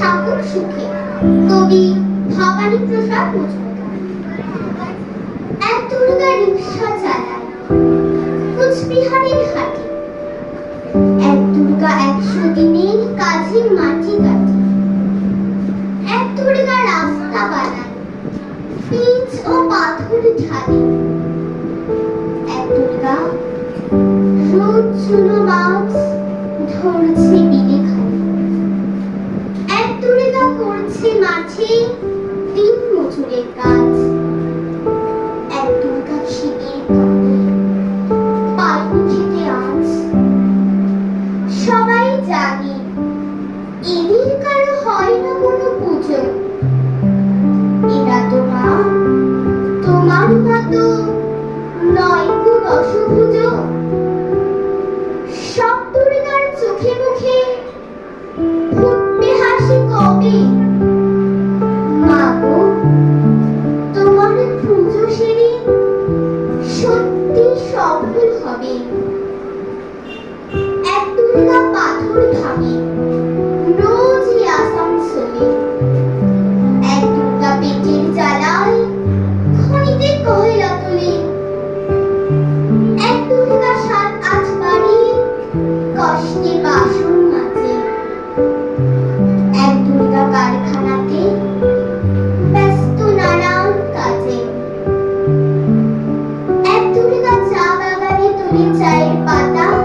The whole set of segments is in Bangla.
থাকুক সুখে। কবি ভবানী প্রসাদ মজুমদার। এক দুর্গা রিক্সা চালায় কুচবিহারের হাটে। এক দুর্গা একশো দিনের কাজে মাটি কাটে। এক দুর্গা রাস্তা বানায় পিচ ও পাথর ঢালে। এক দুর্গা রোজ চুনো মাছ ধরছে বিলে। করছে মাঠে দিন মজুরের কাজ। এক দুর্গা শীতের খেতে আজ। সবাই জানে, এদের কারও হয় না কোনো পুজো। এরা তো মা তোমার মতো নয় গো দশভুজ সব দুর্গার চোখে মুখে Bata.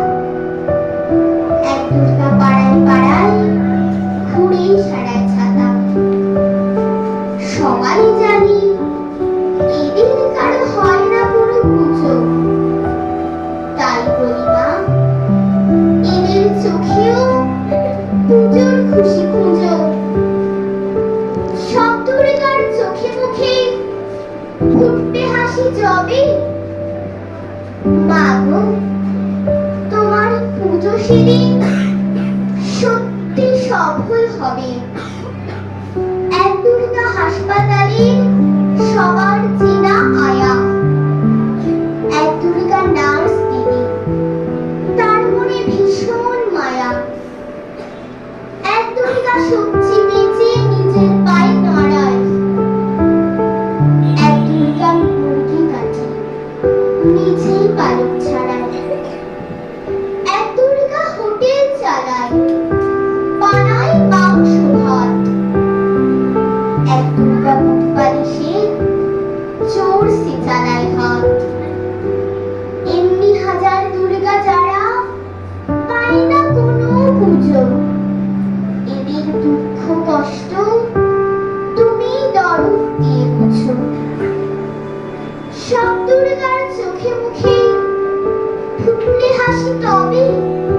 সফল হবে। এক দুর্গা হাসপাতালে সবার চেনা আয়া। এক নার্স দিদি তার মনে ভীষণ মায়া। এক সবজি বেচে নিজের পায়ে দাঁড়ায়। এক দুর্গা মুরগি কাটে। নিজেই পালক ছাড়ায়। 你好，是躲避。